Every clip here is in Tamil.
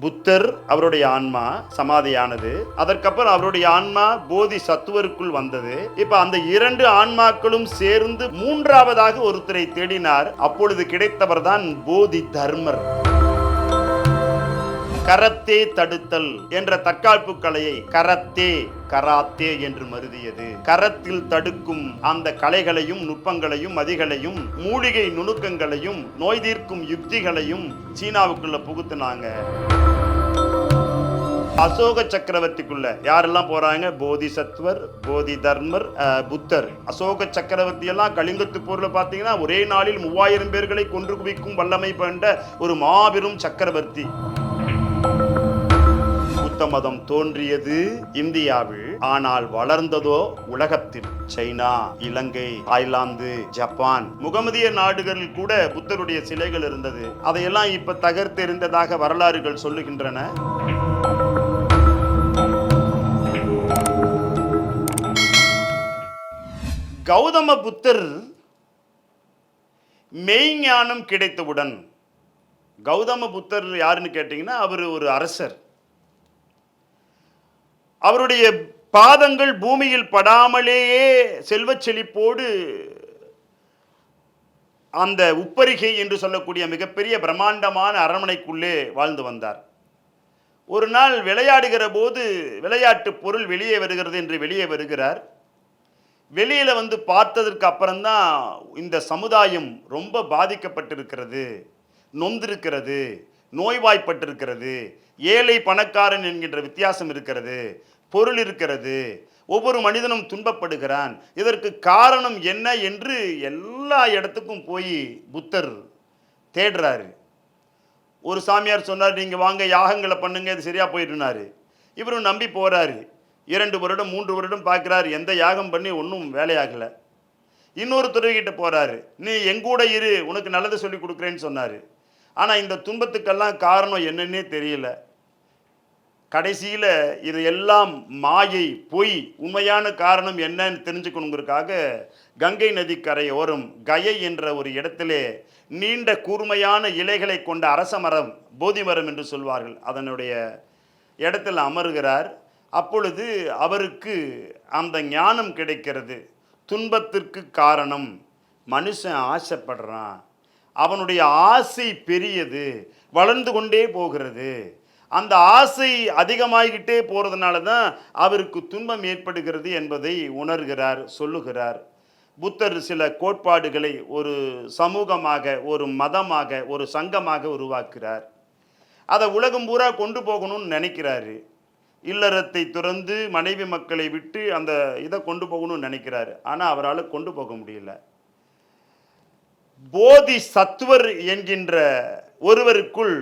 புத்தர் அவருடைய ஆன்மா சமாதியானது. அதற்கப்புறம் அவருடைய ஆன்மா போதி சத்துவருக்குள் வந்தது. இப்ப அந்த இரண்டு ஆன்மாக்களும் சேர்ந்து மூன்றாவதாக ஒருத்தரை தேடினார். அப்பொழுது கிடைத்தவர் தான் போதி தர்மர் கரத்தே தடுத்தல் என்ற தற்காப்பு கலையை கரத்தே கராத்தே என்று மருதியது. கரத்தில் தடுக்கும் அந்த கலைகளையும் நுட்பங்களையும் மதிகளையும் மூலிகை நுணுக்கங்களையும் நோய் தீர்க்கும் யுக்திகளையும் சீனாவுக்குள்ள புகுத்துனாங்க. அசோக சக்கரவர்த்திக்குள்ள யாரெல்லாம் போறாங்க? போதிசத்வர் போதி தர்மர் புத்தர். அசோக சக்கரவர்த்தி எல்லாம் கலிங்கத்து போர்ல பாத்தீங்கன்னா ஒரே நாளில் மூவாயிரம் பேர்களை கொன்று குவிக்கும் வல்லமை கொண்ட ஒரு மாபெரும் சக்கரவர்த்தி. மதம் தோன்றியது இந்தியாவில். ஆனால் வளர்ந்ததோ உலகத்தில் சைனா இலங்கை தாய்லாந்து ஜப்பான். முகமதிய நாடுகளில் கூட புத்தருடைய சிலைகள் இருந்தது. அதையெல்லாம் இப்ப தகர்த்தெறிந்ததாக வரலாறுகள் சொல்லுகின்றன. கௌதம புத்தர் மெய்ஞானம் கிடைத்தவுடன் கௌதம புத்தர் யாருன்னு கேட்டிங்கன்னா அவர் ஒரு அரசர். அவருடைய பாதங்கள் பூமியில் படாமலேயே செல்வச் செழிப்போடு அந்த உப்பரிகை என்று சொல்லக்கூடிய மிகப்பெரிய பிரம்மாண்டமான அரண்மனைக்குள்ளே வாழ்ந்து வந்தார். ஒரு நாள் விளையாடுகிற போது விளையாட்டு பொருள் வெளியே வருகிறது என்று வெளியே வருகிறார். வெளியில் வந்து பார்த்ததற்கு அப்புறம்தான் இந்த சமுதாயம் ரொம்ப பாதிக்கப்பட்டிருக்கிறது நொந்திருக்கிறது நோய்வாய்ப்பட்டிருக்கிறது ஏழை பணக்காரன் என்கின்ற வித்தியாசம் இருக்கிறது பொருள் இருக்கிறது. ஒவ்வொரு மனிதனும் துன்பப்படுகிறான். இதற்கு காரணம் என்ன என்று எல்லா இடத்துக்கும் போய் புத்தர் தேடுறாரு. ஒரு சாமியார் சொன்னார் நீங்கள் வாங்க யாகங்களை பண்ணுங்க இது சரியாக போயிட்டுனாரு இவரும் நம்பி போகிறாரு இரண்டு வருடம் மூன்று வருடம் பார்க்குறாரு எந்த யாகம் பண்ணி ஒன்றும் வேலையாகலை. இன்னொரு துறவிகிட்ட போகிறாரு நீ எங்கூட இரு உனக்கு நல்லது சொல்லி கொடுக்குறேன்னு சொன்னார். ஆனால் இந்த துன்பத்துக்கெல்லாம் காரணம் என்னன்னே தெரியல. கடைசியில் இது எல்லாம் மாயை பொய் உண்மையான காரணம் என்னன்னு தெரிஞ்சுக்கணுங்கிறதுக்காக கங்கை நதி கரையோரம் கயை என்ற ஒரு இடத்திலே நீண்ட கூர்மையான இலைகளை கொண்ட அரச மரம் போதி மரம் என்று சொல்வார்கள். அதனுடைய இடத்தில் அமருகிறார். அப்பொழுது அவருக்கு அந்த ஞானம் கிடைக்கிறது. துன்பத்திற்கு காரணம். மனுஷன் ஆசைப்படுறான். அவனுடைய ஆசை பெரியது. வளர்ந்து கொண்டே போகிறது. அந்த ஆசை அதிகமாகிக்கிட்டே போகிறதுனால தான் அவருக்கு துன்பம் ஏற்படுகிறது என்பதை உணர்கிறார் சொல்லுகிறார். புத்தர் சில கோட்பாடுகளை ஒரு சமூகமாக ஒரு மதமாக ஒரு சங்கமாக உருவாக்குறார் அதை உலகம் பூரா கொண்டு போகணும்னு நினைக்கிறாரு. இல்லறத்தை துறந்து மனைவி மக்களை விட்டு அந்த இதை கொண்டு போகணும்னு நினைக்கிறாரு. ஆனால் அவரால் கொண்டு போக முடியல. போதி சத்துவர் என்கின்ற ஒருவருக்குள்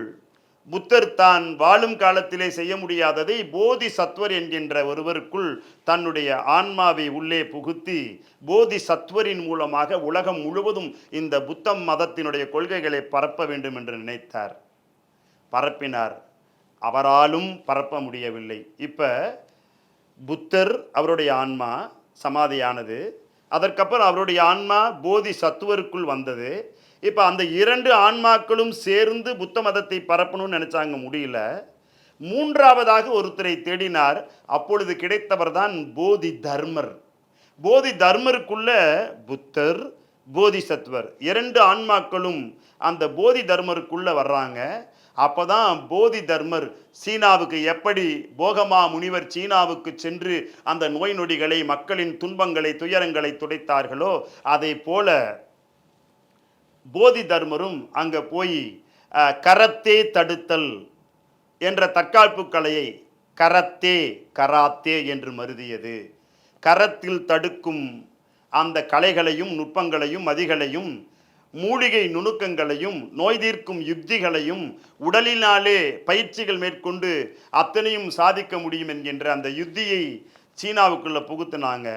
புத்தர் தான் வாழும் காலத்திலே செய்ய முடியாததை போதி சத்வர் என்கின்ற ஒருவருக்குள் தன்னுடைய ஆன்மாவை உள்ளே புகுத்தி போதி சத்வரின் மூலமாக உலகம் முழுவதும் இந்த புத்த மதத்தினுடைய கொள்கைகளை பரப்ப வேண்டும் என்று நினைத்தார். பரப்பினார். அவராலும் பரப்ப முடியவில்லை. இப்போ புத்தர் அவருடைய ஆன்மா சமாதியானது. அதற்கப்புறம் அவருடைய ஆன்மா போதி சத்துவருக்குள் வந்தது. இப்போ அந்த இரண்டு ஆன்மாக்களும் சேர்ந்து புத்த மதத்தை பரப்பணும்னு நினைச்சாங்க முடியல. மூன்றாவதாக ஒருத்தரை தேடினார். அப்பொழுது கிடைத்தவர் தான் போதி தர்மர். போதி தர்மருக்குள்ள புத்தர் போதிசத்வர் இரண்டு ஆன்மாக்களும் அந்த போதி தர்மருக்குள்ள வர்றாங்க. அப்பதான் போதி தர்மர் சீனாவுக்கு எப்படி போகமா முனிவர் சீனாவுக்கு சென்று அந்த நோய் நொடிகளை மக்களின் துன்பங்களை துயரங்களை துடைத்தார்களோ அதை போல போதி தர்மரும் அங்கே போய் கரத்தே தடுத்தல் என்ற தற்காப்பு கலையை கரத்தே கராத்தே என்று மருதியது. கரத்தில் தடுக்கும் அந்த கலைகளையும் நுட்பங்களையும் மதிகளையும் மூலிகை நுணுக்கங்களையும் நோய் தீர்க்கும் யுக்திகளையும் உடலினாலே பயிற்சிகள் மேற்கொண்டு அத்தனையும் சாதிக்க முடியும் என்கின்ற அந்த யுத்தியை சீனாவுக்குள்ளே புகுத்துனாங்க.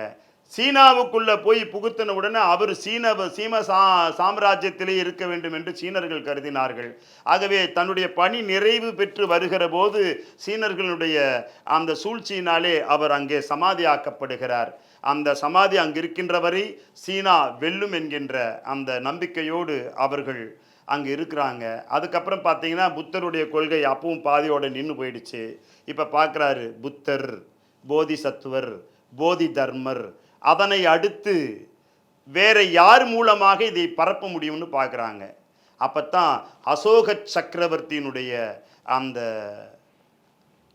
சீனாவுக்குள்ள போய் புகுத்தின உடனே அவர் சீன சீம சா சாம்ராஜ்யத்திலே இருக்க வேண்டும் என்று சீனர்கள் கருதினார்கள். ஆகவே தன்னுடைய பணி நிறைவு பெற்று வருகிற போது சீனர்களுடைய அந்த சூழ்ச்சியினாலே அவர் அங்கே சமாதியாக்கப்படுகிறார். அந்த சமாதி அங்கு இருக்கின்ற வரை சீனா வெல்லும் என்கின்ற அந்த நம்பிக்கையோடு அவர்கள் அங்கே இருக்கிறாங்க. அதுக்கப்புறம் பார்த்தீங்கன்னா புத்தருடைய கொள்கை அப்பவும் பாதியோடு நின்று போயிடுச்சு. இப்போ பார்க்குறாரு புத்தர் போதிசத்துவர் போதி தர்மர் அதனை அடுத்து வேற யார் மூலமாக இதை பரப்ப முடியும்னு பார்க்குறாங்க. அப்போத்தான் அசோக சக்கரவர்த்தியினுடைய அந்த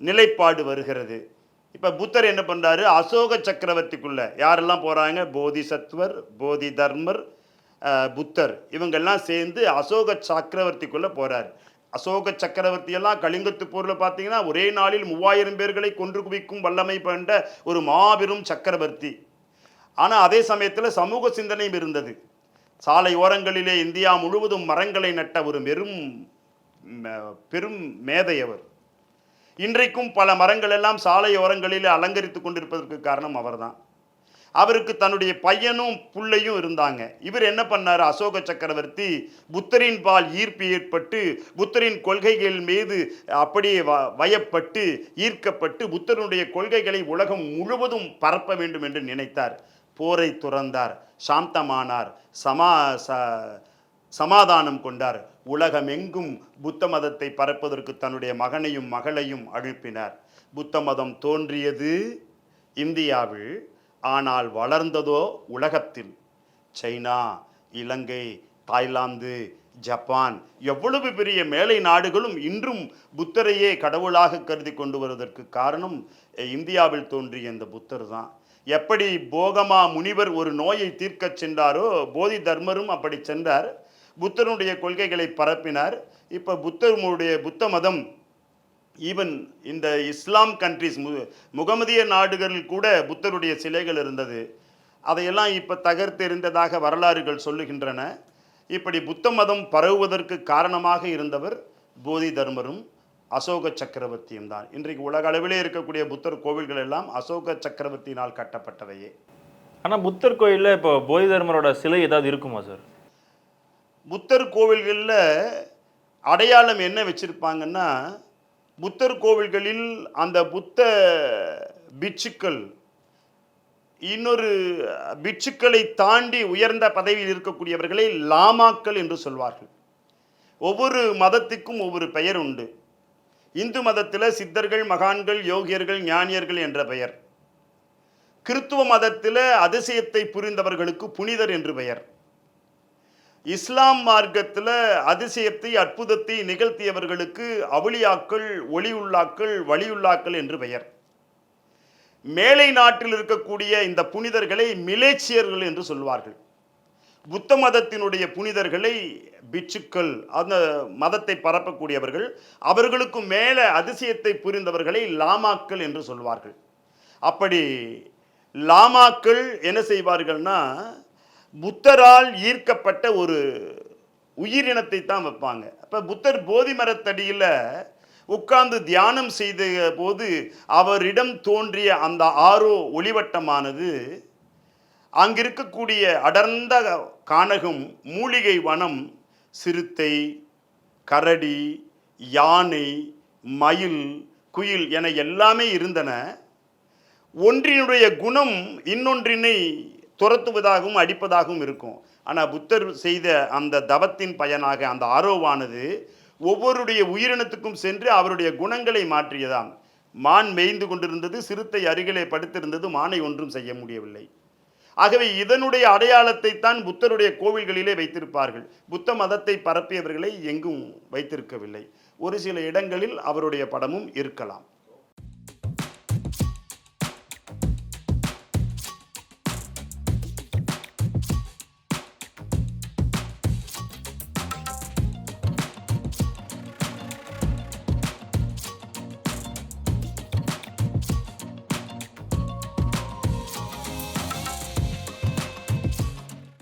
நிலைப்பாடு வருகிறது. இப்போ புத்தர் என்ன பண்ணுறாரு அசோக சக்கரவர்த்திக்குள்ள யாரெல்லாம் போகிறாங்க போதிசத்வர் போதி தர்மர் புத்தர் இவங்கெல்லாம் சேர்ந்து அசோக சக்கரவர்த்திக்குள்ளே போகிறார் அசோக சக்கரவர்த்தி எல்லாம் கலிங்கத்து போரில் பார்த்தீங்கன்னா ஒரே நாளில் மூவாயிரம் பேர்களை கொன்று குவிக்கும் வல்லமை கொண்ட ஒரு மாபெரும் சக்கரவர்த்தி. ஆனால் அதே சமயத்தில் சமூக சிந்தனையும் இருந்தது. சாலை ஓரங்களிலே இந்தியா முழுவதும் மரங்களை நட்ட ஒரு பெரும் பெரும் மேதை அவர். இன்றைக்கும் பல மரங்கள் எல்லாம் சாலை ஓரங்களிலே அலங்கரித்து கொண்டிருப்பதற்கு காரணம் அவர்தான். அவருக்கு தன்னுடைய பையனும் புள்ளையும் இருந்தாங்க. இவர் என்ன பண்ணார்? அசோக சக்கரவர்த்தி புத்தரின் பால் ஈர்ப்பு ஏற்பட்டு புத்தரின் கொள்கைகள் மீது அப்படியே வ வயப்பட்டு ஈர்க்கப்பட்டு புத்தருடைய கொள்கைகளை உலகம் முழுவதும் பரப்ப வேண்டும் என்று நினைத்தார். போரை துறந்தார் சாந்தமானார் சமா ச சமாதானம் கொண்டார். உலகமெங்கும் புத்த மதத்தை பரப்பதற்கு தன்னுடைய மகனையும் மகளையும் அனுப்பினார். புத்த மதம் தோன்றியது இந்தியாவில் ஆனால் வளர்ந்ததோ உலகத்தில். சைனா இலங்கை தாய்லாந்து ஜப்பான் எவ்வளவு பெரிய மேலை நாடுகளும் இன்றும் புத்தரையே கடவுளாக கருதி கொண்டு வருவதற்கு காரணம் இந்தியாவில் தோன்றிய இந்த புத்தர் தான். எப்படி போகமா முனிவர் ஒரு நோயை தீர்க்கச் சென்றாரோ போதி தர்மரும் அப்படி சென்றார். புத்தருடைய கொள்கைகளை பரப்பினார். இப்போ புத்தருடைய புத்த மதம் ஈவன் இந்த இஸ்லாம் கண்ட்ரிஸ் மு முகமதிய நாடுகளில் கூட புத்தருடைய சிலைகள் இருந்தது. அதையெல்லாம் இப்போ தகர்த்தெறிந்ததாக வரலாறுகள் சொல்லுகின்றன. இப்படி புத்த மதம் பரவுவதற்கு காரணமாக இருந்தவர் போதி தர்மரும். அசோக சக்கரவர்த்தியும் தான். இன்றைக்கு உலக அளவிலே இருக்கக்கூடிய புத்தர் கோவில்கள் எல்லாம் அசோக சக்கரவர்த்தியினால் கட்டப்பட்டவையே. ஆனால் புத்தர் கோயிலில் இப்போ போதி தர்மரோட சிலை ஏதாவது இருக்குமா சார் புத்தர் கோவில்களில் அடையாளம் என்ன வச்சிருப்பாங்கன்னா புத்தர் கோவில்களில் அந்த புத்த பிட்சுக்கள் இன்னொரு பிட்சுக்களை தாண்டி உயர்ந்த பதவியில் இருக்கக்கூடியவர்களை லாமாக்கள் என்று சொல்வார்கள். ஒவ்வொரு மதத்துக்கும் ஒவ்வொரு பெயர் உண்டு. இந்து மதத்தில் சித்தர்கள் மகான்கள் யோகியர்கள் ஞானியர்கள் என்ற பெயர். கிறித்துவ மதத்தில் அதிசயத்தை புரிந்தவர்களுக்கு புனிதர் என்று பெயர். இஸ்லாம் மார்க்கத்தில் அதிசயத்தை அற்புதத்தை நிகழ்த்தியவர்களுக்கு அவளியாக்கள் ஒளியுள்ளாக்கள் வழியுள்ளாக்கள் என்று பெயர். மேலை நாட்டில் இருக்கக்கூடிய இந்த புனிதர்களை மிலேச்சியர்கள் என்று சொல்வார்கள். புத்த மதத்தினுடைய புனிதர்களை பிட்சுக்கள் அந்த மதத்தை பரப்பக்கூடியவர்கள் அவர்களுக்கு மேலே அதிசயத்தை புரிந்தவர்களை லாமாக்கள் என்று சொல்வார்கள். அப்படி லாமாக்கள் என்ன செய்வார்கள்னா புத்தரால் ஈர்க்கப்பட்ட ஒரு உயிரினத்தை தான் வைப்பாங்க. அப்போ புத்தர் போதி மரத்தடியில் உட்கார்ந்து தியானம் செய்த போது அவரிடம் தோன்றிய அந்த ஆரோ ஒளிவட்டமானது அங்கிருக்கக்கூடிய அடர்ந்த கானகம் மூலிகை வனம் சிறுத்தை கரடி யானை மயில் குயில் என எல்லாமே இருந்தன. ஒன்றினுடைய குணம் இன்னொன்றினை துரத்துவதாகவும் அடிப்பதாகவும் இருக்கும். ஆனால் புத்தர் செய்த அந்த தவத்தின் பயனாக அந்த ஆரோவானது ஒவ்வொருடைய உயிரினத்துக்கும் சென்று அவருடைய குணங்களை மாற்றியதாம். மான் மேய்ந்து கொண்டிருந்தது சிறுத்தை அருகிலே படுத்திருந்தது மானை ஒன்றும் செய்ய முடியவில்லை. ஆகவே இதனுடைய அடையாளத்தை தான் புத்தருடைய கோவில்களிலே வைத்திருப்பார்கள். புத்த மதத்தை பரப்பியவர்களை எங்கும் வைத்திருக்கவில்லை. ஒரு சில இடங்களில் அவருடைய படமும் இருக்கலாம்.